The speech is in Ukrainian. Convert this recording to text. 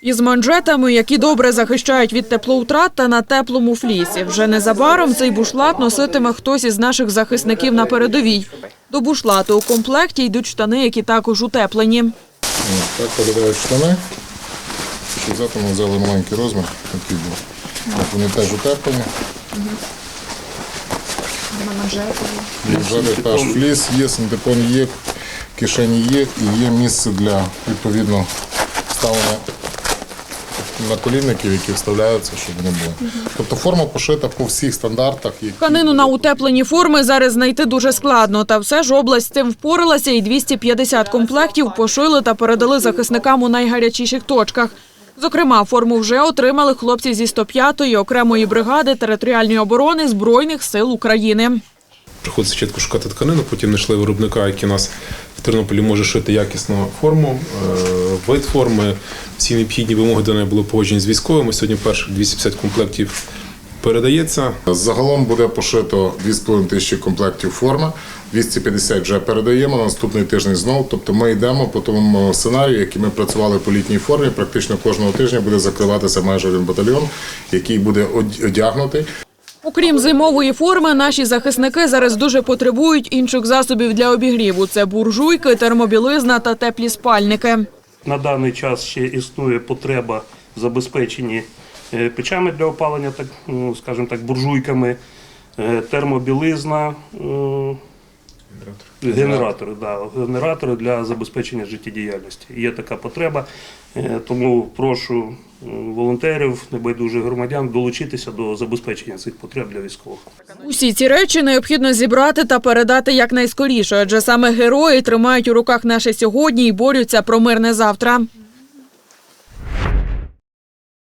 Із манжетами, які добре захищають від теплоутрат та на теплому флісі. Вже незабаром цей бушлат носитиме хтось із наших захисників на передовій. До бушлату у комплекті йдуть штани, які також утеплені. Так подобають штани. Щоб взяти ми взяли маленький розмір, який був. От Вони теж утеплені. Вже теж фліс є, синтепон є, кишені є і є місце для відповідно ставлення наколінників, які вставляються, щоб вони були. Тобто форма пошита по всіх стандартах. які Тканину на утеплені форми зараз знайти дуже складно. Та все ж область з цим впоралася і 250 комплектів пошили та передали захисникам у найгарячіших точках. Зокрема, форму вже отримали хлопці зі 105-ї окремої бригади територіальної оборони Збройних сил України. Приходиться спочатку шукати тканину, потім знайшли виробника, який нас в Тернополі може шити якісну форму, е, вид форми. Всі необхідні вимоги до неї були погоджені з військовими. Сьогодні перших 250 комплектів передається. Загалом буде пошито 2,5 тисячі комплектів форми, 250 вже передаємо на наступний тиждень знову. Тобто ми йдемо по тому сценарію, який ми працювали по літній формі. Практично кожного тижня буде закриватися майже один батальйон, який буде одягнутий. Окрім зимової форми, наші захисники зараз дуже потребують інших засобів для обігріву. Це буржуйки, термобілизна та теплі спальники. На даний час ще існує потреба в забезпеченні е, печами для опалення, так, ну, скажімо так, буржуйками, е, термобілизна, е, генератори, да, генератори для забезпечення життєдіяльності. Є така потреба, е, тому прошу е, волонтерів, небайдужих громадян долучитися до забезпечення цих потреб для військових. Усі ці речі необхідно зібрати та передати якнайскоріше, адже саме герої тримають у руках наше сьогодні і борються про мирне завтра.